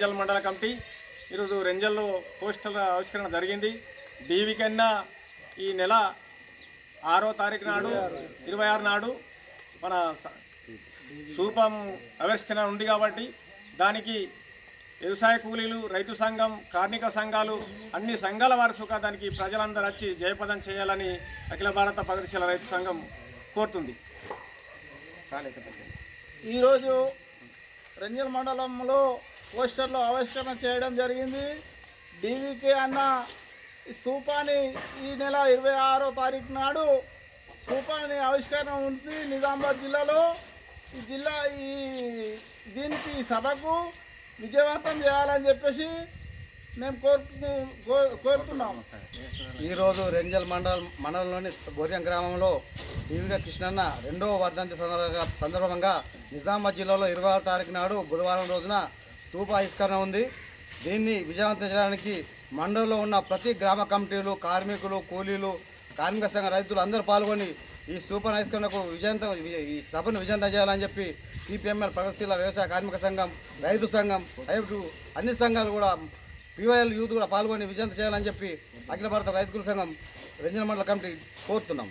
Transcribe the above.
రెంజల్ మండల కమిటీ. ఈరోజు రెంజల్లో పోస్టల్ ఆవిష్కరణ జరిగింది. డీవీ కన్నా ఈ నెల ఆరో తారీఖు నాడు ఇరవై ఆరు నాడు మన సూపం ఆవిష్కరణ ఉంది కాబట్టి దానికి వ్యవసాయ కూలీలు రైతు సంఘం కార్మిక సంఘాలు అన్ని సంఘాల వారి సుఖ దానికి ప్రజలందరూ వచ్చి జయపదం చేయాలని అఖిల భారత ప్రగతిశీల రైతు సంఘం కోరుతుంది. ఈరోజు రంజల్ మండలంలో పోస్టర్లు ఆవిష్కరణ చేయడం జరిగింది. డీవీకే అన్న ఈ ఈ నెల ఇరవై ఆరో తారీఖు నాడు స్థూపాన్ని ఆవిష్కరణ ఉంది నిజామాబాద్ జిల్లాలో. ఈ జిల్లా ఈ దీనికి సభకు విజయవంతం చేయాలని చెప్పేసి మేము కోరుతు కో- కోరుతున్నాము ఈరోజు రెంజల్ మండలం మండలంలోని బోర్యం గ్రామంలో దీవిగా కృష్ణన్న రెండవ వర్ధంతి సందర్భంగా సందర్భంగా నిజామాబాద్ జిల్లాలో ఇరవై ఆరు తారీఖు నాడు బుధవారం రోజున స్తూప ఆవిష్కరణ ఉంది. దీన్ని విజయవంతం చేయడానికి మండలంలో ఉన్న ప్రతి గ్రామ కమిటీలు కార్మికులు కూలీలు కార్మిక సంఘ రైతులు అందరూ పాల్గొని ఈ స్తూప ఆవిష్కరణకు విజయంతం ఈ సభను విజయంతం చేయాలని చెప్పి సిపిఎంఎల్ ప్రగతిశీల వ్యవసాయ కార్మిక సంఘం రైతు సంఘం రైతు అన్ని సంఘాలు కూడా పీవైఎల్ యూత్ కూడా పాల్గొని విజయంతం చేయాలని చెప్పి అఖిల భారత రైతుల సంఘం రంజన మండల కమిటీ కోరుతున్నాం.